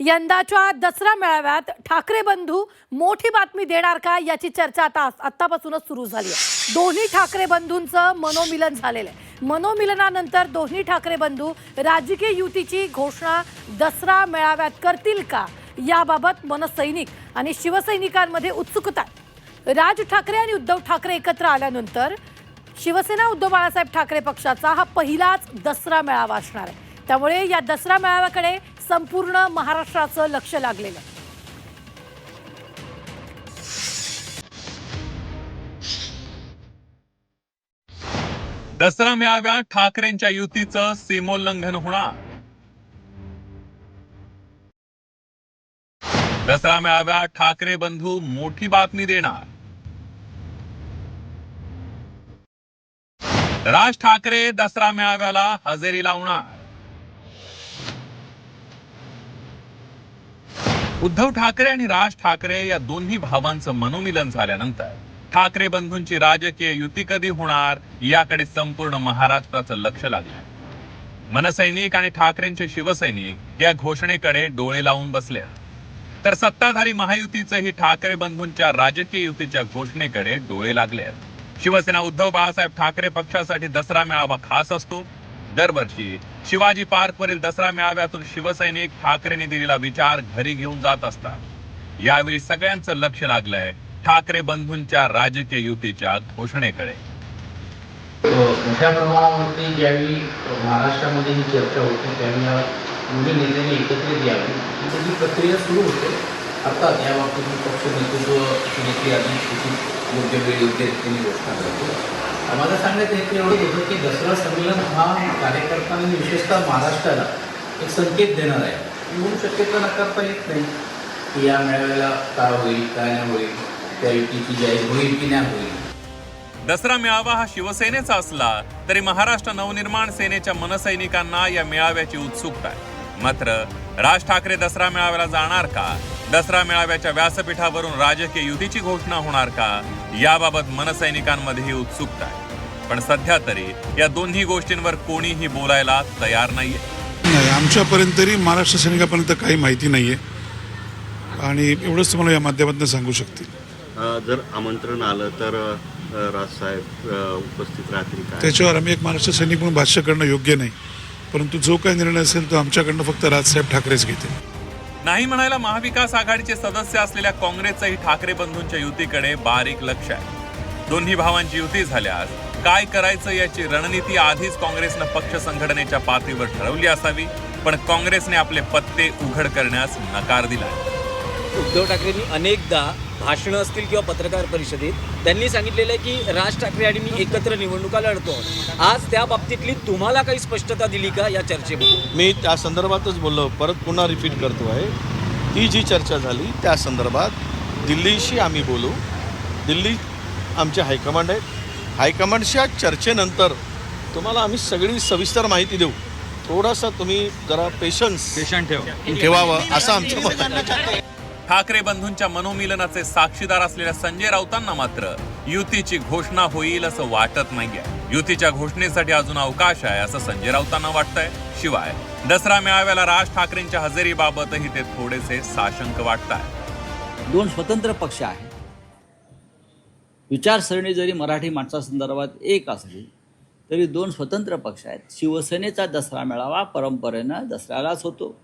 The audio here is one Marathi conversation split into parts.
यंदाच्या दसरा मेळाव्यात ठाकरे बंधू मोठी बातमी देणार का याची चर्चा आता आत्तापासूनच सुरू झाली आहे. दोन्ही ठाकरे बंधूंचं मनोमिलन झालेलं आहे. मनोमिलनानंतर दोन्ही ठाकरे बंधू राजकीय युतीची घोषणा दसरा मेळाव्यात करतील का याबाबत मनसैनिक आणि शिवसैनिकांमध्ये उत्सुकता राज ठाकरे आणि उद्धव ठाकरे एकत्र आल्यानंतर शिवसेना उद्धव बाळासाहेब ठाकरे पक्षाचा हा पहिलाच दसरा मेळावा असणार आहे. त्यामुळे या दसरा मेळाव्याकडे संपूर्ण महाराष्ट्राचं लक्ष लागलेलं आहे. दसरा मेळाव्यात ठाकरेंच्या युतीचं सीमोल्लंघन होणार. दसरा मेळाव्यात ठाकरे बंधू मोठी बातमी देणार. राज ठाकरे दसरा मेळाव्याला हजेरी लावणार. उद्धव ठाकरे आणि राज ठाकरे या दोन्ही भावांचं मनोमिलन झाल्यानंतर ठाकरे बंधूंची राजकीय युती कधी होणार याकडे संपूर्ण महाराष्ट्राचं लक्ष लागलं मनसैनिक आणि ठाकरेंचे शिवसैनिक या घोषणेकडे डोळे लावून बसले. तर सत्ताधारी महायुतीचंही ठाकरे बंधूंच्या राजकीय युतीच्या घोषणेकडे डोळे लागले. आहेत शिवसेना उद्धव बाळासाहेब ठाकरे पक्षासाठी दसरा मेळावा खास असतो. दरवर्षी शिवाजी पार्क वरील दसरा मेळाव्यातून शिवसैनिक ठाकरेंनी दिलेला विचार घरी घेऊन जात असतात. यावेळी सगळ्यांचं लक्ष लागलंय ठाकरे बंधूंच्या राजकीय युतीच्या घोषणेकडे. मोठ्या प्रमाणावरती ज्यावेळी महाराष्ट्रामध्ये ही चर्चा होती त्यावेळी या दोन्ही नेत्यांनी एकत्रित यावी. त्याची प्रक्रिया सुरू होते. अर्थात या बाबतीत पक्ष नेतृत्व नेते आधी उचित योग्य वेळ योग्य रीतीने घोषणा करतो. माझं सांगायचं हेतू एवढं होतं की दसरा संमेलन हा कार्यकर्त्यांना विशेषतः महाराष्ट्राला एक संकेत देणार आहे. म्हणून शक्यता नकारता येत नाही. की या मेळाव्याला काय होईल काय नाही होईल त्या युतीची जाहीर होईल की नाही होईल. दसरा मेळावा हा शिवसेनेचा असला तरी महाराष्ट्र नवनिर्माण सेनेच्या मनसैनिकांना या मेळाव्याची उत्सुकता आहे. मात्र राज ठाकरे दसरा मेळाव्याला जाणार का? दसरा मेळाव्याच्या व्यासपीठावरून राजकीय युतीची घोषणा होणार का? याबाबत मनसैनिकांमध्येही उत्सुकता आहे. पण सध्या तरी या दोन्ही गोष्टींवर कोणीही बोलायला तयार नाहीये. नाही आमच्यापर्यंत तरी महाराष्ट्र सैनिकापर्यंत काही माहिती नाही आहे आणि एवढंच तुम्हाला या माध्यमातून सांगू शकतील. अ, जर आमंत्रण आलं तर अ, राजसाहेब अ, उपस्थित राहतील काय? त्याच्यावर आम्ही एक महाराष्ट्र सैनिक म्हणून भाष्य करणं योग्य नाही. परंतु जो काही निर्णय असेल तो आमच्याकडनं फक्त राजसाहेब ठाकरेच घेतील. नाही म्हणायला महाविकास आघाडीचे सदस्य असलेल्या काँग्रेसचंही ठाकरे बंधूंच्या युतीकडे बारीक लक्ष आहे. दोन्ही भावांची युती झाल्यास काय करायचं याची रणनीती आधीच काँग्रेसनं पक्ष संघटनेच्या पातळीवर ठरवली असावी पण काँग्रेसने आपले पत्ते उघड करण्यास नकार दिला उद्धव ठाकरेंनी अनेकदा भाषणं असतील किंवा पत्रकार परिषदेत त्यांनी सांगितलेलं आहे की राज ठाकरे आणि मी एकत्र निवडणुका लढतो. आज त्या बाबतीतली तुम्हाला काही स्पष्टता दिली का या चर्चेमध्ये? मी त्या संदर्भातच बोललो परत पुन्हा रिपीट करतो आहे. ही जी चर्चा झाली त्या संदर्भात दिल्लीशी आम्ही बोलू. दिल्ली आमचे हायकमांड आहेत. हायकमांडच्या चर्चेनंतर तुम्हाला आम्ही सगळी सविस्तर माहिती देऊ. थोडासा तुम्ही जरा पेशन्स पेशंट ठेव. ठेवावं असं आमचं मत आहे. ठाकरे बंधूंच्या मनोमिलनाचे साक्षीदार असलेल्या संजय राऊतांना मात्र युतीची घोषणा होईल असं वाटत नाहीये. युतीच्या घोषणेसाठी अजून अवकाश आहे असं संजय राऊतांना वाटतंय. शिवाय दसरा मेळाव्याला राज ठाकरेंच्या हजेरीबाबतही ते थोडेसे साशंक वाटत आहे दोन स्वतंत्र पक्ष आहेत. विचारसरणी जरी मराठी माणसासंदर्भात एक असली तरी दोन स्वतंत्र पक्ष आहेत. शिवसेनेचा दसरा मेळावा परंपरेनं दसऱ्यालाच होतो.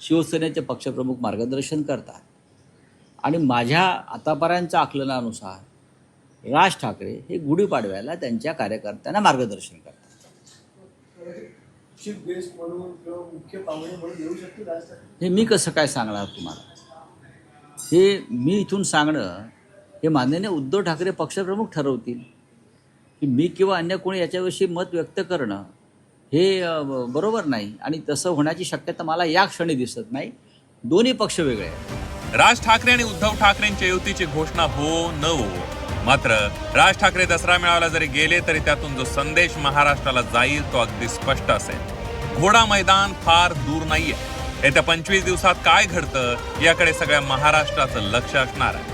शिवसेनेचे पक्षप्रमुख मार्गदर्शन करतात. आणि माझ्या आतापर्यंतच्या आकलनानुसार राज ठाकरे हे गुढीपाडव्याला त्यांच्या कार्यकर्त्यांना मार्गदर्शन करतात. हे मी कसं काय सांगणार तुम्हाला? हे मी इथून सांगणं हे माननीय उद्धव ठाकरे पक्षप्रमुख ठरवतील की मी किंवा अन्य कोणी याच्याविषयी मत व्यक्त करणं हे बरोबर नाही आणि तसं होण्याची शक्यता मला या क्षणी दिसत नाही. दोन्ही पक्ष वेगळे आहेत. राज ठाकरे आणि उद्धव ठाकरेंच्या युतीची घोषणा हो न हो. मात्र राज ठाकरे दसरा मेळाव्याला जरी गेले तरी त्यातून जो संदेश महाराष्ट्राला जाईल तो अगदी स्पष्ट असेल. घोडा मैदान फार दूर नाहीये. येत्या पंचवीस दिवसात काय घडतं याकडे सगळ्या महाराष्ट्राचं लक्ष असणार आहे.